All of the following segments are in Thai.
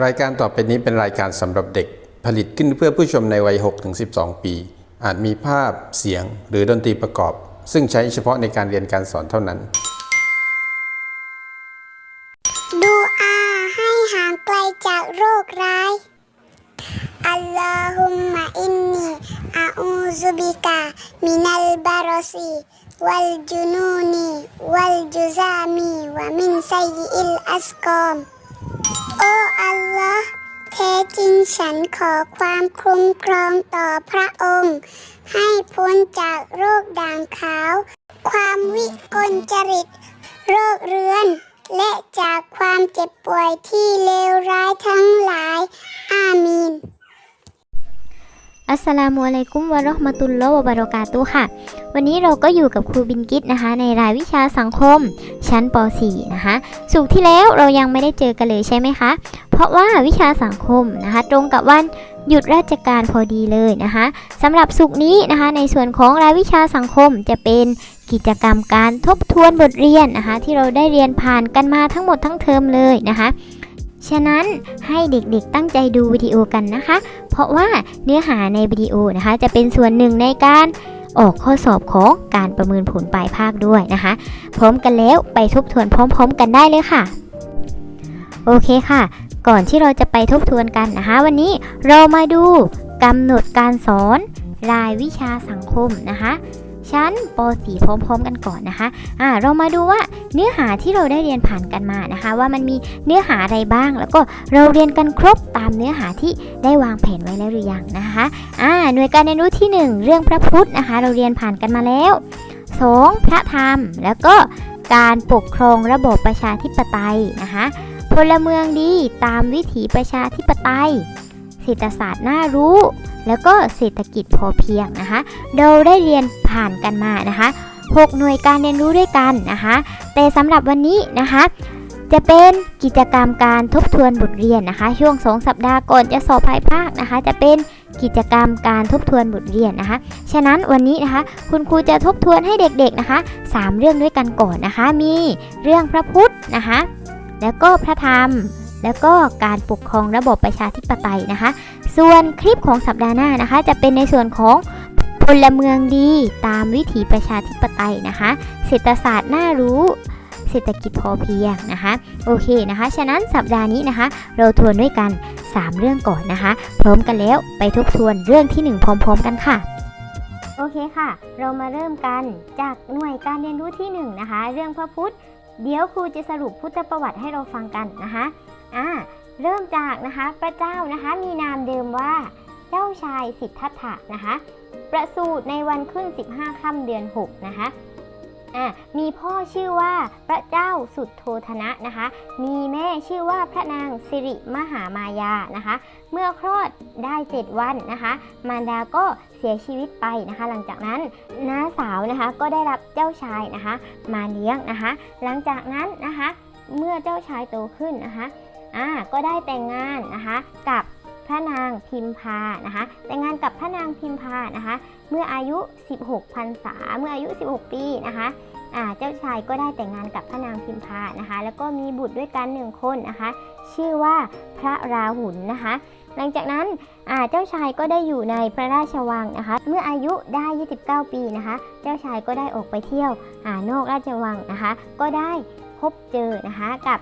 รายการต่อไปนี้เป็นรายการสำหรับเด็กผลิตขึ้นเพื่อผู้ชมในวัย 6-12 ปี อาจมีภาพเสียงหรือดนตรีประกอบ ซึ่งใช้เฉพาะในการเรียนการสอนเท่านั้น ดูอาให้ห่างไกลจากโรคร้าย อัลลอฮุมมะอินนีอาอูซุบิกะมินัลบารอซีวัลจุนูนี วัลจุซามี วะมินไซยิอิลอัสกอม อ้อัลลอฮ์แท้จริงฉันขอความคุ้มครองต่อพระองค์ ให้พ้นจากโรคด่างขาว ความวิกลจริต โรคเรื้อน และจากความเจ็บป่วยที่เลวร้ายทั้งหลาย อามีน อัสสลามุอะลัยกุมวะราะห์มะตุลลอฮ์วะบะเราะกาตุค่ะ วันนี้เราก็อยู่กับครูบินกิตนะคะ ในรายวิชาสังคม ชั้นป .4 นะคะสุขที่แล้วเรายังไม่ได้เจอกันเลยใช่ไหมคะ เพราะว่าวิชาสังคมนะคะ ตรงกับวันหยุดราชการพอดีเลยนะคะสำหรับสุขนี้นะคะ ในส่วนของรายวิชาสังคมจะเป็นกิจกรรมการทบทวนบทเรียนนะคะ ที่เราได้เรียนผ่านกันมาทั้งหมดทั้งเทอมเลยนะคะ ฉะนั้นให้เด็กๆตั้งใจดูวิดีโอกันนะคะ เพราะว่าเนื้อหาในวิดีโอนะคะ จะเป็นส่วนหนึ่งในการออกข้อสอบของการประเมินผลปลายภาคด้วยนะคะ พร้อมกันแล้วไปทบทวนพร้อม ๆ กันได้เลยค่ะ โอเคค่ะ ก่อนที่เราจะไปทบทวนกันนะคะ วันนี้เรามาดูกำหนดการสอนรายวิชาสังคมนะคะ ชั้นป .4 พร้อมๆกันก่อนนะคะอ่าเรามาดูว่าเนื้อหาที่เราได้เรียนผ่านกันมานะคะ ว่ามันมีเนื้อหาอะไรบ้าง แล้วก็เราเรียนกันครบตามเนื้อหาที่ได้วางแผนไว้แล้วหรือยังนะคะอ่าหน่วยการเรียนรู้ที่ 1 เรื่องพระพุทธนะคะ เราเรียนผ่านกันมาแล้ว 2. พระธรรม แล้วก็การปกครองระบบประชาธิปไตยนะคะพลเมืองดีตามวิถีประชาธิปไตย เศรษฐศาสตร์น่ารู้ แล้วก็เศรษฐกิจพอเพียงนะคะ เราได้เรียนผ่านกันมานะคะ 6 หน่วยการเรียนรู้ด้วยกันนะคะ แต่สำหรับวันนี้นะคะ จะเป็นกิจกรรมการทบทวนบทเรียนนะคะ ช่วง 2 สัปดาห์ก่อนจะสอบภายภาคนะคะ จะเป็นกิจกรรมการทบทวนบทเรียนนะคะ ฉะนั้นวันนี้นะคะ คุณครูจะทบทวนให้เด็กๆนะคะ 3 เรื่องด้วยกันก่อนนะคะ มีเรื่องพระพุทธนะคะ แล้วก็พระธรรม แล้วก็การปกครองระบบประชาธิปไตยนะคะ ส่วนคลิปของสัปดาห์หน้านะคะ จะเป็นในส่วนของพลเมืองดีตามวิถีประชาธิปไตยนะคะ เศรษฐศาสตร์น่ารู้เศรษฐกิจพอเพียงนะคะ โอเคนะคะ ฉะนั้นสัปดาห์นี้นะคะ เราทวนด้วยกัน 3 เรื่องก่อนนะคะ พร้อมกันแล้วไปทบทวนเรื่องที่ 1 พร้อม ๆ กันค่ะ โอเคค่ะ เรามาเริ่มกันจากหน่วยการเรียนรู้ที่ 1 นะคะ เรื่องพระพุทธ เดี๋ยวครูจะสรุปพุทธประวัติให้เราฟังกันนะคะ อ่าเริ่มจากนะคะพระเจ้านะคะมีนามเดิมว่าเจ้าชายสิทธัตถะนะคะประสูติในวันขึ้น 15ค่ำเดือน 6 นะคะอ่ามีพ่อชื่อว่าพระเจ้าสุดโทธนะนะคะ มีแม่ชื่อว่าพระนางสิริมหามายานะคะ เมื่อคลอดได้7วันนะคะ มารดาก็เสียชีวิตไปนะคะ หลังจากนั้นน้าสาวนะคะก็ได้รับเจ้าชายนะคะ มาเลี้ยงนะคะ หลังจากนั้นนะคะ เมื่อเจ้าชายโตขึ้นนะคะ อ่าก็ได้แต่งงานนะคะกับพระนางพิมพานะคะ แต่งงานกับพระนางพิมพานะคะ เมื่ออายุ 16พรรษาเมื่ออายุ 16 ปีนะคะอ่าเจ้าชายก็ได้แต่งงานกับพระนางพิมพานะคะ แล้วก็มีบุตรด้วยกันหนึ่งคนนะคะ ชื่อว่าพระราหุลนะคะ หลังจากนั้นอ่าเจ้าชายก็ได้อยู่ในพระราชวังนะคะ เมื่ออายุได้ 29 ปีนะคะ เจ้าชายก็ได้ออกไปเที่ยวอ่านอกราชวังนะคะ ก็ได้พบเจอนะคะกับ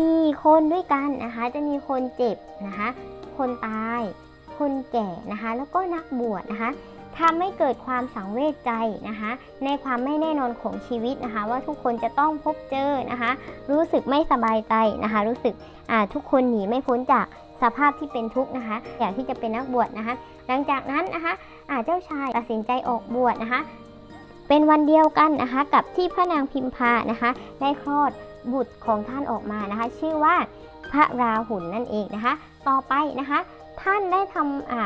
4 คนด้วยกันนะคะ จะมีคนเจ็บนะคะ คนตาย คนแก่นะคะ แล้วก็นักบวชนะคะทำให้เกิดความสังเวชใจนะคะ ในความไม่แน่นอนของชีวิตนะคะ ว่าทุกคนจะต้องพบเจอนะคะ รู้สึกไม่สบายใจนะคะ รู้สึกทุกคนหนีไม่พ้นจากสภาพที่เป็นทุกข์นะคะ อยากที่จะเป็นนักบวชนะคะ หลังจากนั้นนะคะเจ้าชายตัดสินใจออกบวชนะคะ เป็นวันเดียวกันนะคะ กับที่พระนางพิมพานะคะ ได้คลอด บุตรของท่านออกมานะคะ ชื่อว่าพระราหุลนั่นเองนะคะ ต่อไปนะคะ ท่านได้ทำอ่า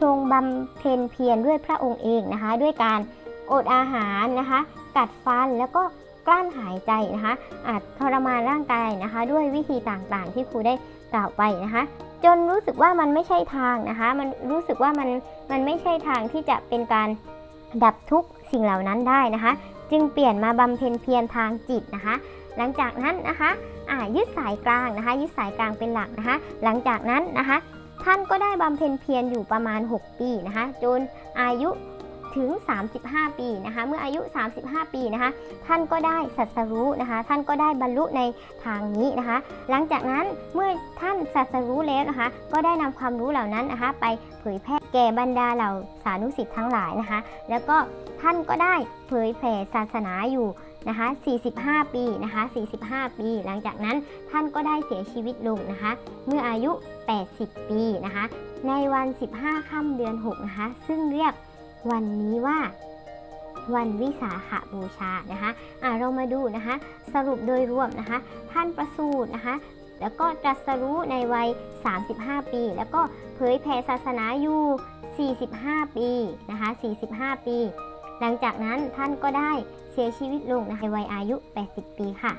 ทรงบำเพ็ญเพียรด้วยพระองค์เองนะคะ ด้วยการอดอาหารนะคะ กัดฟันแล้วก็กลั้นหายใจนะคะอาจทรมานร่างกายนะคะ ด้วยวิธีต่างๆที่ครูได้กล่าวไปนะคะ จนรู้สึกว่ามันไม่ใช่ทางนะคะ มันรู้สึกว่ามันมันไม่ใช่ทางที่จะเป็นการดับทุกสิ่งเหล่านั้นได้นะคะ จึงเปลี่ยนมาบำเพ็ญเพียรทางจิตนะคะ หลังจากนั้นนะคะยึดสายกลางนะคะ ยึดสายกลางเป็นหลักนะคะ หลังจากนั้นนะคะ ท่านก็ได้บำเพ็ญเพียรอยู่ประมาณ 6 ปีนะคะ จนอายุถึง 35 ปีนะคะ เมื่ออายุ 35 ปีนะคะ ท่านก็ได้สัสรู้นะคะ ท่านก็ได้บรรลุในทางนี้นะคะ หลังจากนั้นเมื่อท่านสัสรู้แล้วนะคะ ก็ได้นำความรู้เหล่านั้นนะคะ ไปเผยแพร่แก่บรรดาเหล่าสานุสิทธิ์ทั้งหลายนะคะ แล้วก็ท่านก็ได้เผยแผ่ศาสนาอยู่ นะคะ 45 ปีนะคะ 45 ปี หลังจากนั้นท่านก็ได้เสียชีวิตลงนะคะ เมื่ออายุ 80 ปีนะคะ ในวัน 15 ค่ำเดือน 6 นะคะ ซึ่งเรียกวันนี้ว่าวันวิสาขบูชานะคะอ่าเรามาดูนะคะ สรุปโดยรวมนะคะ ท่านประสูตินะคะ แล้วก็ตรัสรู้ในวัย 35 ปี แล้วก็เผยแผ่ศาสนาอยู่ 45 ปีนะคะ 45 ปี หลังจากนั้นท่านก็ได้เสียชีวิตลงในวัยอายุ 80 ปีค่ะ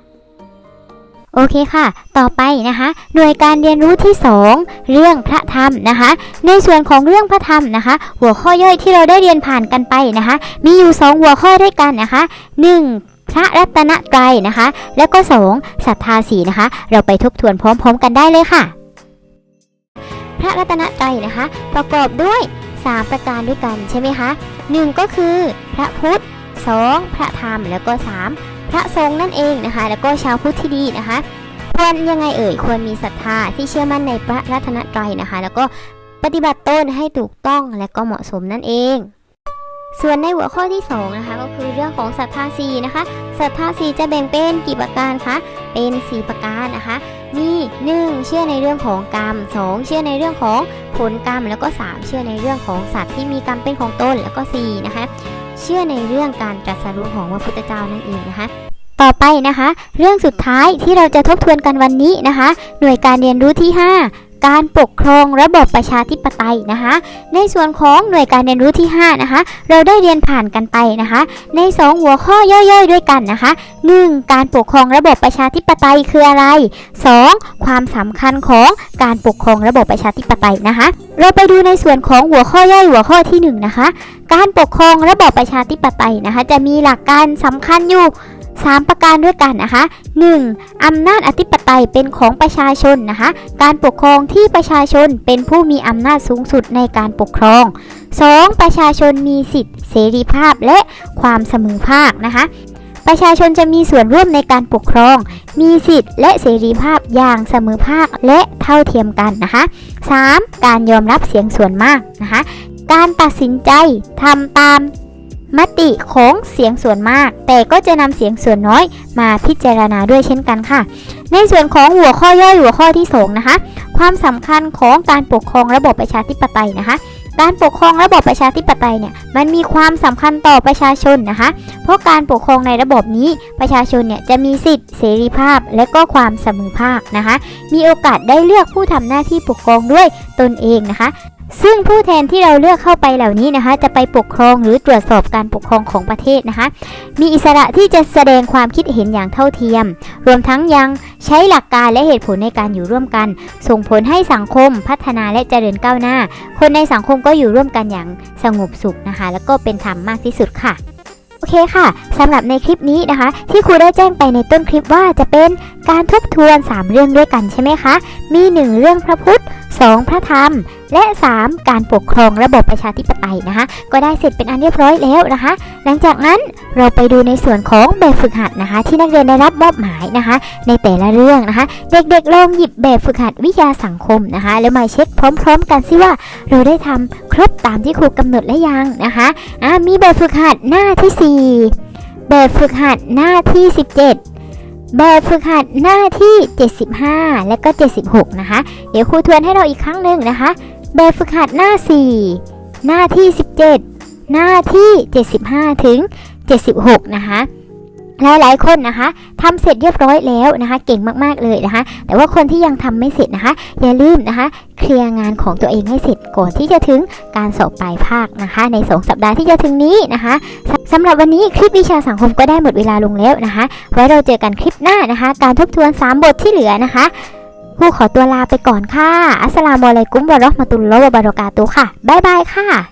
โอเคค่ะ ต่อไปนะคะ หน่วยการเรียนรู้ที่ 2 เรื่องพระธรรมนะคะ ในส่วนของเรื่องพระธรรมนะคะ หัวข้อย่อยที่เราได้เรียนผ่านกันไปนะคะ มีอยู่ 2 หัวข้อด้วยกันนะคะ 1. พระรัตนตรัยนะคะ แล้วก็ 2. ศรัทธาสีนะคะ เราไปทบทวนพร้อม ๆ กันได้เลยค่ะ พระรัตนตรัยนะคะ ประกอบด้วย 3 ประการด้วยกันใช่ไหมคะ 1 ก็คือพระพุทธ 2. พระธรรมแล้วก็ 3 พระสงฆ์นั่นเองนะคะ แล้วก็ชาวพุทธที่ดีนะคะ ควรยังไงเอ่ยควรมีศรัทธาที่เชื่อมั่นในพระรัตนตรัยนะคะ แล้วก็ปฏิบัติตนให้ถูกต้องและก็เหมาะสมนั่นเอง ส่วนในหัวข้อที่2นะคะก็คือเรื่องของศรัทธาสีนะคะศรัทธาสีจะแบ่งเป็นกี่ประการคะเป็น 4 ประการนะคะ มี 1. เชื่อในเรื่องของกรรม 2. เชื่อในเรื่องของผลกรรม แล้วก็ 3 เชื่อในเรื่องของสัตว์ที่มีกรรมเป็นของตนแล้วก็4นะคะเชื่อในเรื่องการตรัสรู้ของพระพุทธเจ้านั่นเองนะคะต่อไปนะคะ เรื่องสุดท้ายที่เราจะทบทวนกันวันนี้นะคะ หน่วยการเรียนรู้ที่ 5 การปกครองระบบประชาธิปไตยนะคะ ในส่วนของหน่วยการเรียนรู้ที่ 5 นะคะ เราได้เรียนผ่านกันไปนะคะ ใน 2 หัวข้อย่อยๆ ด้วยกันนะคะ 1. การปกครองระบบประชาธิปไตยคืออะไร 2. ความสำคัญของการปกครองระบบประชาธิปไตยนะคะ เราไปดูในส่วนของหัวข้อย่อยหัวข้อที่ 1 นะคะ การปกครองระบบประชาธิปไตยนะคะ จะมีหลักการสำคัญอยู่ 3 ประการด้วยกันนะคะ 1. อำนาจอธิปไตยเป็นของประชาชนนะคะ การปกครองที่ประชาชนเป็นผู้มีอำนาจสูงสุดในการปกครอง 2. ประชาชนมีสิทธิเสรีภาพและความเสมอภาคนะคะ ประชาชนจะมีส่วนร่วมในการปกครอง มีสิทธิและเสรีภาพอย่างเสมอภาคและเท่าเทียมกันนะคะ 3. การยอมรับเสียงส่วนมากนะคะ การตัดสินใจทำตาม มติของเสียงส่วนมาก แต่ก็จะนำเสียงส่วนน้อยมาพิจารณาด้วยเช่นกันค่ะ ในส่วนของหัวข้อย่อยหัวข้อที่2นะคะ ความสำคัญของการปกครองระบบประชาธิปไตยนะคะ การปกครองระบบประชาธิปไตยเนี่ยมันมีความสำคัญต่อประชาชนนะคะ เพราะการปกครองในระบบนี้ประชาชนเนี่ยจะมีสิทธิเสรีภาพ และก็ความเสมอภาคนะคะ มีโอกาสได้เลือกผู้ทำหน้าที่ปกครองด้วยตนเองนะคะ ซึ่งผู้แทนที่เราเลือกเข้าไปเหล่านี้นะคะ จะไปปกครองหรือตรวจสอบการปกครองของประเทศนะคะ มีอิสระที่จะแสดงความคิดเห็นอย่างเท่าเทียม รวมทั้งยังใช้หลักการและเหตุผลในการอยู่ร่วมกัน ส่งผลให้สังคมพัฒนาและเจริญก้าวหน้า คนในสังคมก็อยู่ร่วมกันอย่างสงบสุขนะคะ แล้วก็เป็นธรรมมากที่สุดค่ะโอเคค่ะ สำหรับในคลิปนี้นะคะ ที่ครูได้แจ้งไปในต้นคลิปว่าจะเป็นการทบทวน 3 เรื่องด้วยกันใช่ไหมคะ มี 1 เรื่องพระพุทธ 2 พระธรรม และ 3 การปกครองระบบประชาธิปไตยนะคะ ก็ได้เสร็จเป็นอันเรียบร้อยแล้วนะคะ หลังจากนั้นเราไปดูในส่วนของแบบฝึกหัดนะคะ ที่นักเรียนได้รับมอบหมายนะคะ ในแต่ละเรื่องนะคะ เด็กๆลองหยิบแบบฝึกหัดวิทยาสังคมนะคะ แล้วมาเช็คพร้อม ๆ กันสิว่าเราได้ทำครบตามที่ครูกำหนดและยังนะคะอ่ามีแบบฝึกหัดหน้าที่ 4 แบบฝึกหัดหน้าที่ 17แบบฝึกหัดหน้าที่ 75 และก็ 76 นะคะ เดี๋ยวครูทวนให้เราอีกครั้งหนึ่งนะคะ แบบฝึกหัดหน้า 4 หน้าที่ 17 หน้าที่ 75 ถึง 76 นะคะหลายๆ คนนะคะทำเสร็จเรียบร้อยแล้วนะคะ เก่งมากๆเลยนะคะ แต่ว่าคนที่ยังทำไม่เสร็จนะคะ อย่าลืมนะคะ เคลียร์งานของตัวเองให้เสร็จก่อนที่จะถึงการสอบปลายภาคนะคะ ใน 2 สัปดาห์ที่จะถึงนี้นะคะสสำหรับวันนี้คลิปวิชาสังคมก็ได้หมดเวลาลงแล้วนะคะ ไว้เราเจอกันคลิปหน้านะคะ การทบทวน 3 บทที่เหลือนะคะ ผู้ขอตัวลาไปก่อนค่ะ อัสสลามุอะลัยกุมวะเราะห์มะตุลลอฮ์วะบะเราะกาตุฮ์ค่ะ บ๊ายบายค่ะ